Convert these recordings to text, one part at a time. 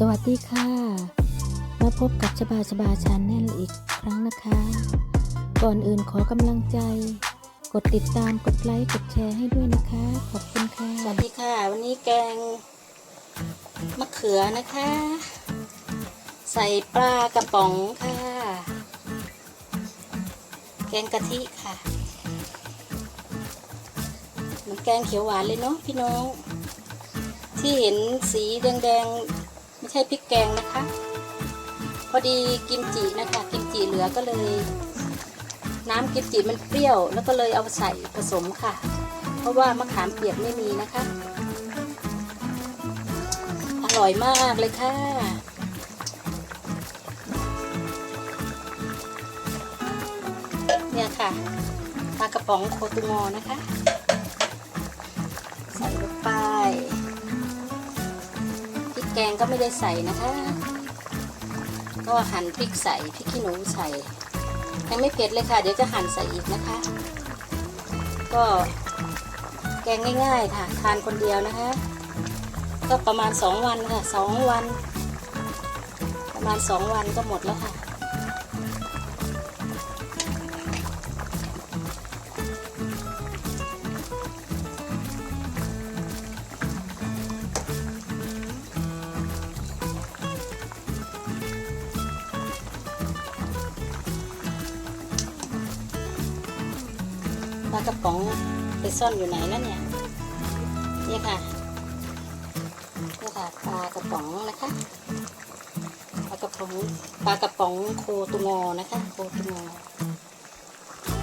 สวัสดีค่ะ มาพบกับชบาชบาชาแนลอีกครั้งนะคะ ก่อนอื่นขอกำลังใจ กดติดตามกดไลค์กดแชร์ให้ด้วยนะคะ ขอบคุณค่ะ สวัสดีค่ะ วันนี้แกงมะเขือนะคะ ใส่ปลากระป๋องค่ะ แกงกะทิค่ะเหมันแกงเขียวหวานเลยเนาะพี่น้อง ที่เห็นสีแดงๆ ช่พริกแกงนะคะ พอดีกิมจินะคะ กิมจิเหลือก็เลย น้ำกิมจิมันเปรี้ยว แล้วก็เลยเอาใส่ผสมค่ะ เพราะว่ามะขามเปียกไม่มีนะคะ อร่อยมากเลยค่ะเนี่ยค่ะปลากระป๋องโคตุงอนะคะ แกงก็ไม่ได้ใส่นะคะ ก็หั่นพริกใส่พริกขี้หนูใส่ยังไม่เผ็ดเลยค่ะ เดี๋ยวจะหั่นใส่อีกนะคะ ก็แกงง่าย ๆ ค่ะ ทานคนเดียวนะคะ ก็ประมาณสองวันค่ะสองวัน ประมาณสองวันก็หมดแล้วค่ะ ลากระป๋องไปซ่อนอยู่ไหนแล้วเนี่ย นี่ค่ะ นี่ค่ะปลากระป๋องนะคะปลากระป๋องปลากระป๋องโคตุงอนะคะ โคตุงอ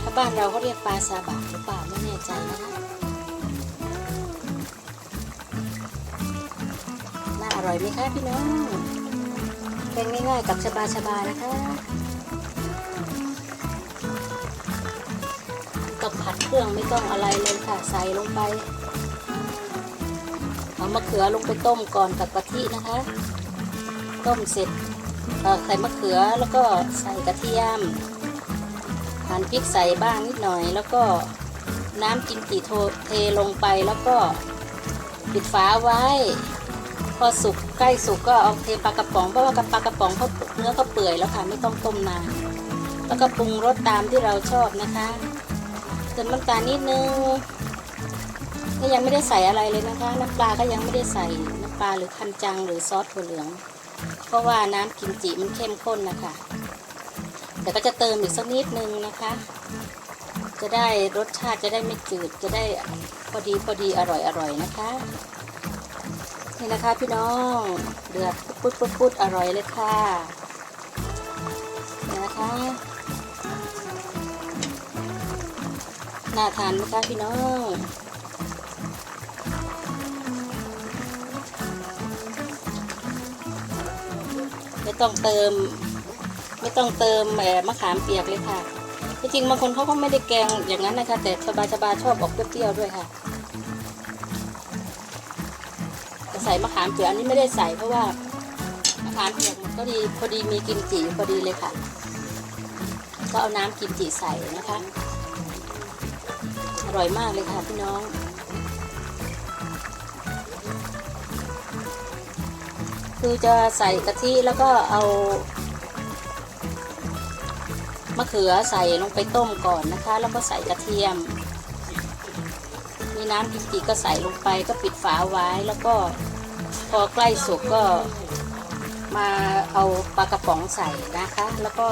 ถ้าบ้านเราเขาเรียกปลาซาบะหรือเปล่าไม่แน่ใจนะคะน่าอร่อยไหมคะพี่น้องแกงง่ายๆกับชาบาชาบานะคะ ต้องผัดเครื่องไม่ต้องอะไรเลยค่ะ ใส่ลงไป เอามะเขือลงไปต้มก่อนกับกะทินะคะ ต้มเสร็จใส่มะเขือแล้วก็ใส่กระเทียมหั่นพริกใส่บ้างนิดหน่อย แล้วก็น้ำกิมจิโทเทลงไปแล้วก็ปิดฝาไว้ พอสุกใกล้สุกก็เอาเทปลากระป๋องเพราะว่ากับปลากระป๋องเขาเนื้อก็เปื่อยแล้วค่ะไม่ต้องต้มนานแล้วก็ปรุงรสตามที่เราชอบนะคะ เติมน้ำตาลนิดนึงก็ยังไม่ได้ใส่อะไรเลยนะคะ น้ำปลาก็ยังไม่ได้ใส่น้ำปลาหรือคันจังหรือซอสถั่วเหลือง เพราะว่าน้ำกิมจิมันเข้มข้นนะคะแต่ก็จะเติมอีกสักนิดนึงนะคะ จะได้รสชาติจะได้ไม่จืดจะได้พอดีพอดีอร่อยอร่อยนะคะนี่นะคะพี่น้องเดือดปุ๊ดปุ๊ดปุ๊ดอร่อยเลยค่ะนี่นะคะ น่าทานไหมคะพี่น้องไม่ต้องเติม ไม่ต้องเติมแหมมะขามเปียกเลยค่ะที่จริงบางคนเขาก็ไม่ได้แกงอย่างนั้นนะคะ แต่ชบาชบาชอบออกเปรี้ยวๆด้วยค่ะจะใส่มะขามเปียกอันนี้ไม่ได้ใส่เพราะว่ามะขามเปียกมันก็ดีพอดีมีกิมจิพอดีเลยค่ะ ก็เอาน้ำกิมจิใส่นะคะ ร่อยมากเลยค่ะพี่น้อง คือจะใส่กะทิแล้วก็เอามะเขือใส่ลงไปต้มก่อนนะคะ แล้วก็ใส่กระเทียม มีน้ำกิมจิก็ใส่ลงไปก็ปิดฝาไว้แล้วก็พอใกล้สุกก็มาเอาปลากระป๋องใส่นะคะ แล้วก็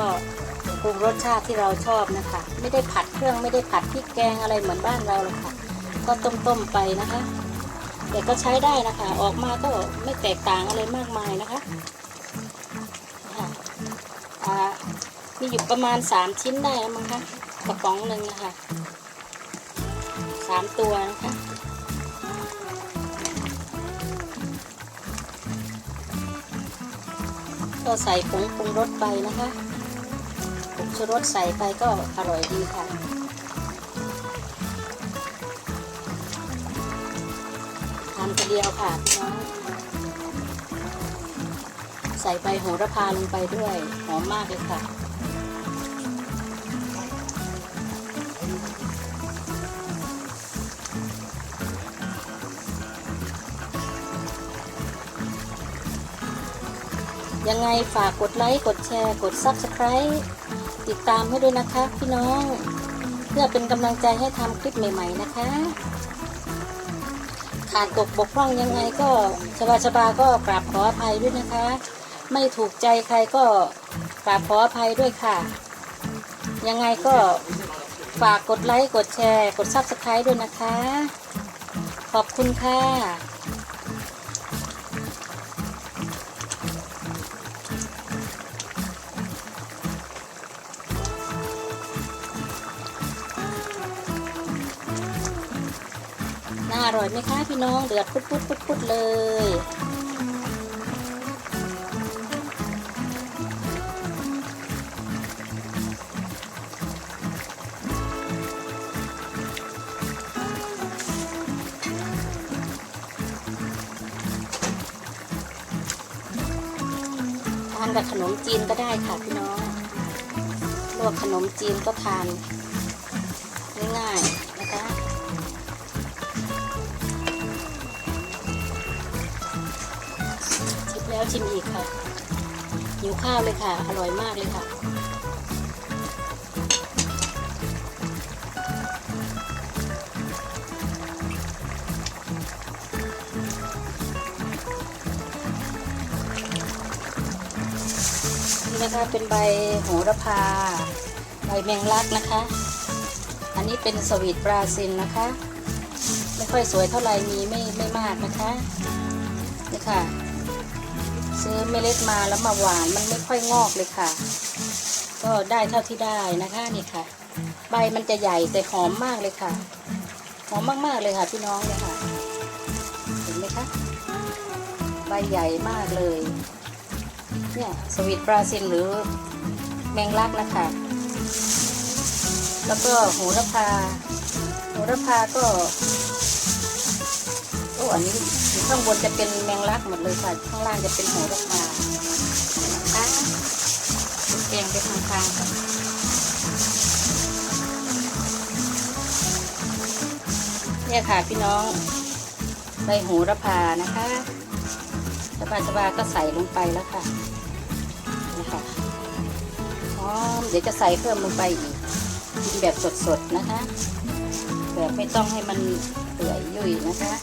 ปรุงรสชาติที่เราชอบนะคะ ไม่ได้ผัดเครื่องไม่ได้ผัดพริกแกงอะไรเหมือนบ้านเราหรอกค่ะ ก็ต้มๆไปนะคะ แต่ก็ใช้ได้นะคะ ออกมาก็ไม่แตกต่างอะไรมากมายนะคะค่ะอ่ามีอยู่ประมาณสามชิ้นได้แล้วมั้งคะกระป๋องหนึ่งนะคะสามตัวนะคะก็ใส่ผงปรุงรสไปนะคะ ชูรสใส่ไปก็อร่อยดีค่ะ ทานคนเดียวค่ะพี่น้อง ใส่ใบโหระพาลงไปด้วย หอมมากเลยค่ะยังไงฝากกดไลค์ กดแชร์ กด Subscribe ติดตามให้ด้วยนะคะพี่น้อง เพื่อเป็นกำลังใจให้ทำคลิปใหม่ ๆ นะคะขาดตกบกพร่องยังไงก็ชบาชบาก็กราบขออภัยด้วยนะคะ ไม่ถูกใจใครก็กราบขออภัยด้วยค่ะ ยังไงก็ฝากกดไลค์ กดแชร์ กด Subscribe ด้วยนะคะ ขอบคุณค่ะ อร่อยไหมคะพี่น้องเดือดพุดพุดพุดพุดเลย ทานกับขนมจีนก็ได้ค่ะพี่น้องลวกขนมจีนก็ทานง่ายๆ แล้วชิมอีกค่ะหิวข้าวเลยค่ะ อร่อยมากเลยค่ะ นี่นะคะเป็นใบโหระพา ใบแมงลักนะคะ อันนี้เป็นสวีทบราซิลนะคะ ไม่ค่อยสวยเท่าไหร่มีไม่ไม่มากนะคะนี่ค่ะ ซื้อเมล็ดมาแล้วมาหวานมันไม่ค่อยงอกเลยค่ะ ก็ได้เท่าที่ได้นะคะนี่ค่ะ ใบมันจะใหญ่แต่หอมมากเลยค่ะ หอมมากๆเลยค่ะ พี่น้องเลยค่ะ เห็นไหมคะ ใบใหญ่มากเลย เนี่ยสวีทบราซิลหรือแมงลักนะคะ แล้วก็โหระพาโหระพาก็ โอ้อันนี้ข้างบนจะเป็นแมงลักหมดเลยค่ะ ข้างล่างจะเป็นโหระพานะคะแกงไปทางทางๆก่อนเนี่ยค่ะพี่น้องใบโหระพานะคะสบาสบาก็ใส่ลงไปแล้วค่ะนี่ค่ะอ๋อเดี๋ยวจะใส่เพิ่มลงไปอีกกินแบบสดๆนะคะ แบบไม่ต้องให้มันเปื่อยยุ่ยนะคะ